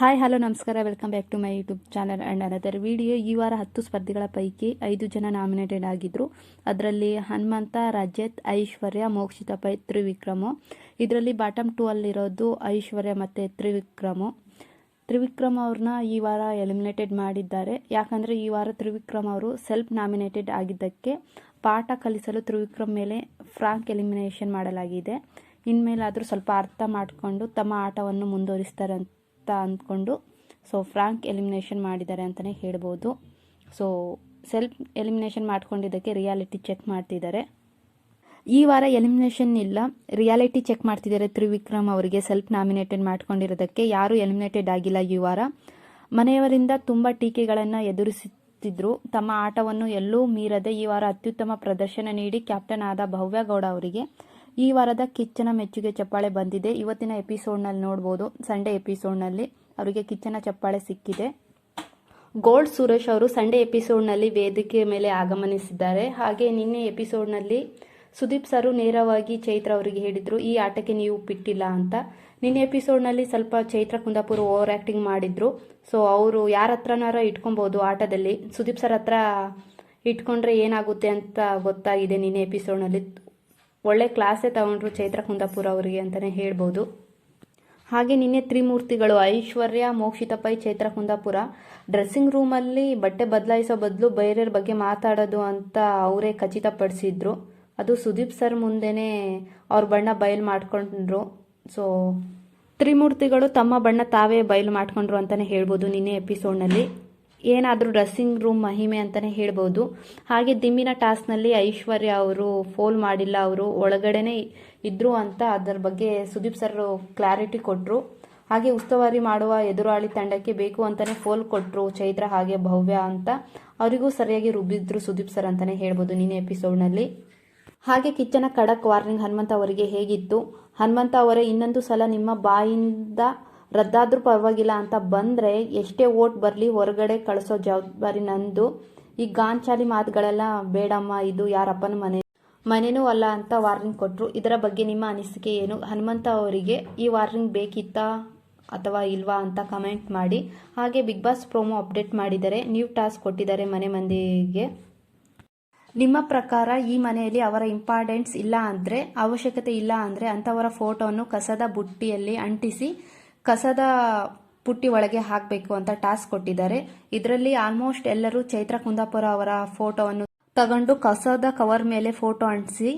Hi hello ನಮಸ್ಕಾರ. Welcome back to my YouTube channel and another video ಈ ವಾರ ಹತ್ತು ಸ್ಪರ್ಧಿಗಳ ಪೈಕಿ ಐದು ಜನ ನಾಮಿನೇಟೆಡ್ ಆಗಿದ್ದರು ಅದರಲ್ಲಿ ಹನುಮಂತ, ರಜತ್, ಐಶ್ವರ್ಯ, ಮೋಕ್ಷಿತ ಪೈ, ತ್ರಿವಿಕ್ರಮು. ಇದರಲ್ಲಿ ಬಾಟಮ್ ಟೂ ಅಲ್ಲಿರೋದು ಐಶ್ವರ್ಯ ಮತ್ತು ತ್ರಿವಿಕ್ರಮು. ತ್ರಿವಿಕ್ರಮ್ ಅವ್ರನ್ನ ಈ ವಾರ ಎಲಿಮಿನೇಟೆಡ್ ಮಾಡಿದ್ದಾರೆ. ಯಾಕಂದರೆ ಈ ವಾರ ತ್ರಿವಿಕ್ರಮ್ ಅವರು ಸೆಲ್ಫ್ ನಾಮಿನೇಟೆಡ್ ಆಗಿದ್ದಕ್ಕೆ ಪಾಠ ಕಲಿಸಲು ತ್ರಿವಿಕ್ರಮ್ ಮೇಲೆ ಫ್ರಾಂಕ್ ಎಲಿಮಿನೇಷನ್ ಮಾಡಲಾಗಿದೆ. ಇನ್ಮೇಲಾದರೂ ಸ್ವಲ್ಪ ಅರ್ಥ ಮಾಡಿಕೊಂಡು ತಮ್ಮ ಆಟವನ್ನು ಮುಂದುವರಿಸ್ತಾರೆ ಅಂತ ಅಂದ್ಕೊಂಡು ಸೊ ಫ್ರಾಂಕ್ ಎಲಿಮಿನೇಷನ್ ಮಾಡಿದ್ದಾರೆ ಅಂತಲೇ ಹೇಳ್ಬೋದು. ಸೊ ಸೆಲ್ಫ್ ಎಲಿಮಿನೇಷನ್ ಮಾಡ್ಕೊಂಡಿದ್ದಕ್ಕೆ ರಿಯಾಲಿಟಿ ಚೆಕ್ ಮಾಡ್ತಿದ್ದಾರೆ. ಈ ವಾರ ಎಲಿಮಿನೇಷನ್ ಇಲ್ಲ. ರಿಯಾಲಿಟಿ ಚೆಕ್ ಮಾಡ್ತಿದ್ದಾರೆ ತ್ರಿವಿಕ್ರಮ್ ಅವರಿಗೆ ಸೆಲ್ಫ್ ನಾಮಿನೇಟೆಡ್ ಮಾಡ್ಕೊಂಡಿರೋದಕ್ಕೆ. ಯಾರೂ ಎಲಿಮಿನೇಟೆಡ್ ಆಗಿಲ್ಲ ಈ ವಾರ. ಮನೆಯವರಿಂದ ತುಂಬ ಟೀಕೆಗಳನ್ನು ಎದುರಿಸುತ್ತಿದ್ದರು ತಮ್ಮ ಆಟವನ್ನು ಎಲ್ಲೂ ಮೀರದೆ ಈ ವಾರ ಅತ್ಯುತ್ತಮ ಪ್ರದರ್ಶನ ನೀಡಿ ಕ್ಯಾಪ್ಟನ್ ಆದ ಭವ್ಯ ಗೌಡ ಅವರಿಗೆ ಈ ವಾರದ ಕಿಚ್ಚನ ಮೆಚ್ಚುಗೆ ಚಪ್ಪಾಳೆ ಬಂದಿದೆ. ಇವತ್ತಿನ ಎಪಿಸೋಡ್ನಲ್ಲಿ ನೋಡ್ಬೋದು. ಸಂಡೇ ಎಪಿಸೋಡ್ನಲ್ಲಿ ಅವರಿಗೆ ಕಿಚ್ಚನ ಚಪ್ಪಾಳೆ ಸಿಕ್ಕಿದೆ. ಗೋಲ್ಡ್ ಸುರೇಶ್ ಅವರು ಸಂಡೇ ಎಪಿಸೋಡ್ನಲ್ಲಿ ವೇದಿಕೆ ಮೇಲೆ ಆಗಮನಿಸಿದ್ದಾರೆ. ಹಾಗೆ ನಿನ್ನೆ ಎಪಿಸೋಡ್ನಲ್ಲಿ ಸುದೀಪ್ ಸರು ನೇರವಾಗಿ ಚೈತ್ರ ಅವರಿಗೆ ಹೇಳಿದರು, ಈ ಆಟಕ್ಕೆ ನೀವು ಬಿಟ್ಟಿಲ್ಲ ಅಂತ. ನಿನ್ನೆ ಎಪಿಸೋಡ್ನಲ್ಲಿ ಸ್ವಲ್ಪ ಚೈತ್ರ ಕುಂದಾಪುರ ಓವರ್ ಆ್ಯಕ್ಟಿಂಗ್ ಮಾಡಿದ್ರು. ಸೊ, ಅವರು ಯಾರ ಹತ್ರನಾರ ಇಟ್ಕೊಬೋದು ಆಟದಲ್ಲಿ? ಸುದೀಪ್ ಸರ್ ಹತ್ರ ಇಟ್ಕೊಂಡ್ರೆ ಏನಾಗುತ್ತೆ ಅಂತ ಗೊತ್ತಾಗಿದೆ ನಿನ್ನೆ ಎಪಿಸೋಡ್ನಲ್ಲಿ. ಒಳ್ಳೆ ಕ್ಲಾಸೇ ತಗೊಂಡ್ರು ಚೈತ್ರ ಕುಂದಾಪುರ ಅವರಿಗೆ ಅಂತಲೇ ಹೇಳ್ಬೋದು. ಹಾಗೆ ನಿನ್ನೆ ತ್ರಿಮೂರ್ತಿಗಳು ಐಶ್ವರ್ಯ ಮೋಕ್ಷಿತ ಪೈ ಚೈತ್ರ ಕುಂದಾಪುರ. ಡ್ರೆಸ್ಸಿಂಗ್ ರೂಮಲ್ಲಿ ಬಟ್ಟೆ ಬದಲಾಯಿಸೋ ಬದಲು ಬೇರೆಯವ್ರ ಬಗ್ಗೆ ಮಾತಾಡೋದು ಅಂತ ಅವರೇ ಖಚಿತಪಡಿಸಿದ್ರು. ಅದು ಸುದೀಪ್ ಸರ್ ಮುಂದೆನೇ ಅವ್ರ ಬಣ್ಣ ಬಯಲು ಮಾಡ್ಕೊಂಡ್ರು. ಸೊ ತ್ರಿಮೂರ್ತಿಗಳು ತಮ್ಮ ಬಣ್ಣ ತಾವೇ ಬಯಲು ಮಾಡ್ಕೊಂಡ್ರು ಅಂತಲೇ ಹೇಳ್ಬೋದು ನಿನ್ನೆ ಎಪಿಸೋಡ್ನಲ್ಲಿ ಏನಾದರೂ ಡ್ರೆಸ್ಸಿಂಗ್ ರೂಮ್ ಮಹಿಮೆ ಅಂತಲೇ ಹೇಳ್ಬೋದು. ಹಾಗೆ ದಿಮ್ಮಿನ ಟಾಸ್ಕ್ನಲ್ಲಿ ಐಶ್ವರ್ಯ ಅವರು ಫೋಲ್ ಮಾಡಿಲ್ಲ, ಅವರು ಒಳಗಡೆನೆ ಇದ್ರು ಅಂತ ಅದರ ಬಗ್ಗೆ ಸುದೀಪ್ ಸರ್ ಕ್ಲಾರಿಟಿ ಕೊಟ್ಟರು ಹಾಗೆ ಉಸ್ತುವಾರಿ ಮಾಡುವ ಎದುರಾಳಿ ತಂಡಕ್ಕೆ ಬೇಕು ಅಂತಲೇ ಫೋಲ್ ಕೊಟ್ಟರು ಚೈತ್ರ ಹಾಗೆ ಭವ್ಯ ಅಂತ. ಅವರಿಗೂ ಸರಿಯಾಗಿ ರುಬ್ಬಿದ್ರು ಸುದೀಪ್ ಸರ್ ಅಂತಲೇ ಹೇಳ್ಬೋದು ನಿನ್ನೆ ಎಪಿಸೋಡ್ನಲ್ಲಿ ಹಾಗೆ ಕಿಚ್ಚನ ಖಡಕ್ ವಾರ್ನಿಂಗ್ ಹನುಮಂತ ಅವರಿಗೆ ಹೇಗಿತ್ತು? ಹನುಮಂತ ಅವರೇ ಇನ್ನೊಂದು ಸಲ ನಿಮ್ಮ ಬಾಯಿಂದ ರದ್ದಾದ್ರೂ ಪರವಾಗಿಲ್ಲ ಅಂತ ಬಂದರೆ ಎಷ್ಟೇ ಓಟ್ ಬರಲಿ ಹೊರಗಡೆ ಕಳಿಸೋ ಜವಾಬ್ದಾರಿ ನಂದು. ಈ ಗಾಂಚಾಲಿ ಮಾತುಗಳೆಲ್ಲ, ಬೇಡಮ್ಮ, ಇದು ಯಾರಪ್ಪನ ಮನೆ ಮನೆನೂ ಅಲ್ಲ ಅಂತ ವಾರ್ನಿಂಗ್ ಕೊಟ್ಟರು ಇದರ ಬಗ್ಗೆ ನಿಮ್ಮ ಅನಿಸಿಕೆ ಏನು? ಹನುಮಂತ ಅವರಿಗೆ ಈ ವಾರ್ನಿಂಗ್ ಬೇಕಿತ್ತಾ ಅಥವಾ ಇಲ್ವಾ ಅಂತ ಕಮೆಂಟ್ ಮಾಡಿ. ಹಾಗೆ ಬಿಗ್ ಬಾಸ್ ಪ್ರೋಮೋ ಅಪ್ಡೇಟ್ ಮಾಡಿದರೆ ನ್ಯೂ ಟಾಸ್ಕ್ ಕೊಟ್ಟಿದ್ದಾರೆ ಮನೆ ಮಂದಿಗೆ. ನಿಮ್ಮ ಪ್ರಕಾರ ಈ ಮನೆಯಲ್ಲಿ ಅವರ ಇಂಪಾರ್ಟೆನ್ಸ್ ಇಲ್ಲ ಅಂದರೆ, ಅವಶ್ಯಕತೆ ಇಲ್ಲ ಅಂದರೆ ಅಂಥವರ ಫೋಟೋವನ್ನು ಕಸದ ಬುಟ್ಟಿಯಲ್ಲಿ ಅಂಟಿಸಿ ಕಸದ ಪುಟ್ಟಿ ಒಳಗೆ ಹಾಕಬೇಕು ಅಂತ ಟಾಸ್ಕ್ ಕೊಟ್ಟಿದ್ದಾರೆ. ಇದರಲ್ಲಿ ಆಲ್ಮೋಸ್ಟ್ ಎಲ್ಲರೂ ಚೈತ್ರ ಕುಂದಾಪುರ ಅವರ ಫೋಟೋವನ್ನು ತಗೊಂಡು ಕಸದ ಕವರ್ ಮೇಲೆ ಫೋಟೋ ಅಂಟಿಸಿ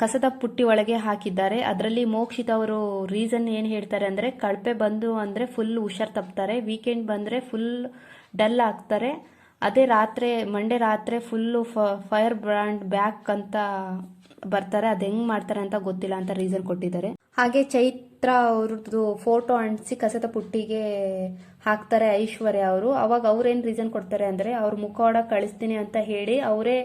ಕಸದ ಪುಟ್ಟಿ ಒಳಗೆ ಹಾಕಿದ್ದಾರೆ. ಅದರಲ್ಲಿ ಮೋಕ್ಷಿತ ಅವರು ರೀಸನ್ ಏನು ಹೇಳ್ತಾರೆ ಅಂದರೆ, ಕಳಪೆ ಬಂದು ಅಂದರೆ ಫುಲ್ ಹುಷಾರ್ ತಪ್ತಾರೆ ವೀಕೆಂಡ್ ಬಂದರೆ ಫುಲ್ ಡಲ್ ಆಗ್ತಾರೆ. ಅದೇ ರಾತ್ರಿ ಮಂಡೇ ರಾತ್ರಿ ಫುಲ್ಲು ಫೈರ್ ಬ್ರ್ಯಾಂಡ್ ಬ್ಯಾಕ್ ಅಂತ ಬರ್ತಾರೆ. ಅದು ಹೆಂಗೆ ಮಾಡ್ತಾರೆ ಅಂತ ಗೊತ್ತಿಲ್ಲ ಅಂತ ರೀಸನ್ ಕೊಟ್ಟಿದ್ದಾರೆ. ಹಾಗೆ ಚೈತ್ರ ಅವ್ರದ್ದು ಫೋಟೋ ಅಂಟಿಸಿ ಕಸದ ಪುಟ್ಟಿಗೆ ಹಾಕ್ತಾರೆ ಐಶ್ವರ್ಯ ಅವರು. ಅವಾಗ ಅವ್ರೇನು ರೀಸನ್ ಕೊಡ್ತಾರೆ ಅಂದರೆ, ಅವ್ರ ಮುಖವಾಡ ಕಳಿಸ್ತೀನಿ ಅಂತ ಹೇಳಿ ಅವರೇ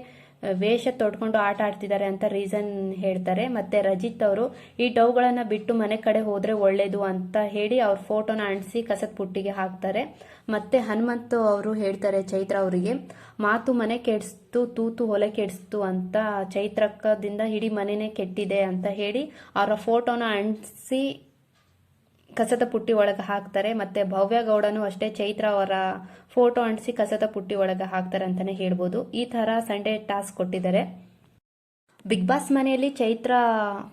ವೇಷ ತೊಡ್ಕೊಂಡು ಆಟ ಆಡ್ತಿದ್ದಾರೆ ಅಂತ ರೀಸನ್ ಹೇಳ್ತಾರೆ. ಮತ್ತೆ ರಜಿತ್ ಅವರು, ಈ ಡೌಗಳನ್ನು ಬಿಟ್ಟು ಮನೆ ಕಡೆ ಹೋದರೆ ಒಳ್ಳೇದು ಅಂತ ಹೇಳಿ ಅವ್ರ ಫೋಟೋನ ಅಂಟಿಸಿ ಕಸದ ಪುಟ್ಟಿಗೆ ಹಾಕ್ತಾರೆ. ಮತ್ತೆ ಹನುಮಂತ ಅವರು ಹೇಳ್ತಾರೆ ಚೈತ್ರ ಅವರಿಗೆ, ಮಾತು ಮನೆ ಕೆಡಿಸ್ತು, ತೂತು ಹೊಲೆ ಕೆಡಿಸ್ತು ಅಂತ ಚೈತ್ರಕ್ಕದಿಂದ ಇಡೀ ಮನೆನೇ ಕೆಟ್ಟಿದೆ ಅಂತ ಹೇಳಿ ಅವರ ಫೋಟೋನ ಅಂಟಿಸಿ ಕಸದ ಪುಟ್ಟಿ ಒಳಗೆ ಹಾಕ್ತಾರೆ, ಮತ್ತೆ ಭವ್ಯ ಗೌಡನು ಅಷ್ಟೇ ಚೈತ್ರ ಅವರ ಫೋಟೋ ಅಂಟಿಸಿ ಕಸದ ಪುಟ್ಟಿ ಒಳಗೆ ಹಾಕ್ತಾರೆ ಅಂತಾನೆ ಹೇಳ್ಬೋದು. ಈ ತರ ಸಂಡೇ ಟಾಸ್ಕ್ ಕೊಟ್ಟಿದ್ದಾರೆ. ಬಿಗ್ ಬಾಸ್ ಮನೆಯಲ್ಲಿ ಚೈತ್ರ,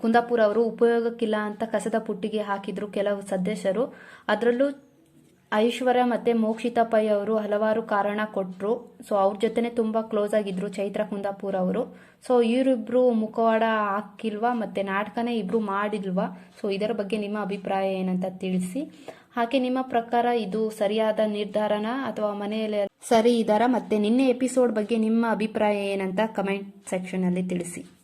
ಕುಂದಾಪುರ ಅವರು ಉಪಯೋಗಕ್ಕಿಲ್ಲ ಅಂತ ಕಸದ ಪುಟ್ಟಿಗೆ ಹಾಕಿದ್ರು ಕೆಲವು ಸದಸ್ಯರು. ಅದರಲ್ಲೂ ಐಶ್ವರ್ಯ ಮತ್ತೆ ಮೋಕ್ಷಿತಾ ಪೈ ಅವರು ಹಲವಾರು ಕಾರಣ ಕೊಟ್ಟರು ಸೊ ಅವ್ರ ಜೊತೆನೆ ತುಂಬಾ ಕ್ಲೋಸ್ ಆಗಿದ್ರು ಚೈತ್ರ ಕುಂದಾಪುರ್ ಅವರು. ಸೊ ಇವರಿಬ್ರು ಮುಖವಾಡ ಹಾಕಿಲ್ವಾ ಮತ್ತೆ ನಾಟಕನೇ ಇಬ್ರು ಮಾಡಿಲ್ವಾ? ಸೊ ಇದರ ಬಗ್ಗೆ ನಿಮ್ಮ ಅಭಿಪ್ರಾಯ ಏನಂತ ತಿಳಿಸಿ. ಹಾಗೆ ನಿಮ್ಮ ಪ್ರಕಾರ ಇದು ಸರಿಯಾದ ನಿರ್ಧಾರನ ಅಥವಾ ಮನೆಯಲ್ಲಿ ಸರಿ ಇದಾರ? ಮತ್ತೆ ನಿನ್ನೆ ಎಪಿಸೋಡ್ ಬಗ್ಗೆ ನಿಮ್ಮ ಅಭಿಪ್ರಾಯ ಏನಂತ ಕಮೆಂಟ್ ಸೆಕ್ಷನ್ ಅಲ್ಲಿ ತಿಳಿಸಿ.